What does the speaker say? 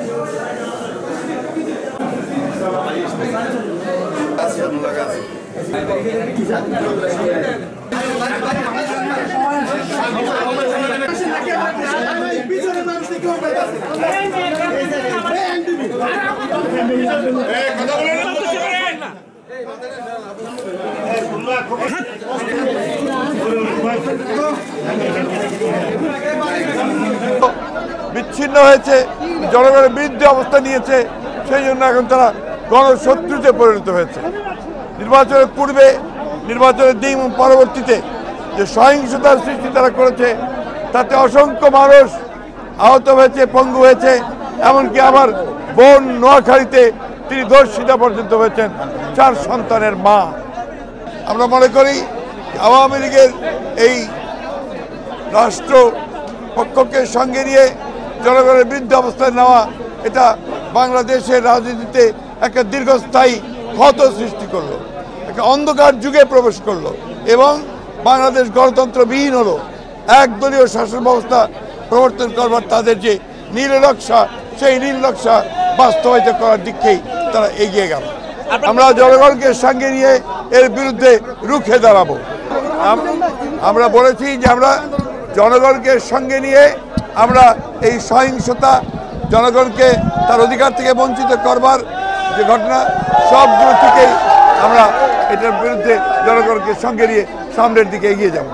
কথা বলেন না বিচ্ছিন্ন হয়েছে, জনগণের বিরুদ্ধে অবস্থা নিয়েছে, সেই জন্য এখন তারা গণশত্রুতে পরিণত হয়েছে। নির্বাচনের পূর্বে, নির্বাচনের দিন পরবর্তীতে যে সহিংসতার সৃষ্টি তারা করেছে, তাতে অসংখ্য মানুষ আহত হয়েছে, পঙ্গু হয়েছে, এমনকি আমার বোন নোয়াখালীতে তিনি ধর্ষিতা পর্যন্ত হয়েছেন, চার সন্তানের মা। আমরা মনে করি আওয়ামী লীগের এই রাষ্ট্র পক্ষকে সঙ্গে নিয়ে জনগণের বিরুদ্ধে অবস্থান নেওয়া, এটা বাংলাদেশের রাজনীতিতে একটা দীর্ঘস্থায়ী ক্ষত সৃষ্টি করল। একটা অন্ধকার যুগে প্রবেশ করল এবং বাংলাদেশ গণতন্ত্রবিহীন হলো। একদলীয় শাসন ব্যবস্থা প্রবর্তন করবার তাদের যে নীল নকশা সেই নীল নকশা বাস্তবায়িত করার দিকেই তারা এগিয়ে গেল। আমরা জনগণকে সঙ্গে নিয়ে এর বিরুদ্ধে রুখে দাঁড়াবো। আমরা বলেছি যে আমরা জনগণকে সঙ্গে নিয়ে আমরা এই সহিংসতা জনগণকে তার অধিকার থেকে বঞ্চিত করবার যে ঘটনা সবগুলো থেকেই আমরা এটার বিরুদ্ধে জনগণকে সঙ্গে নিয়ে সামনের দিকে এগিয়ে যাব।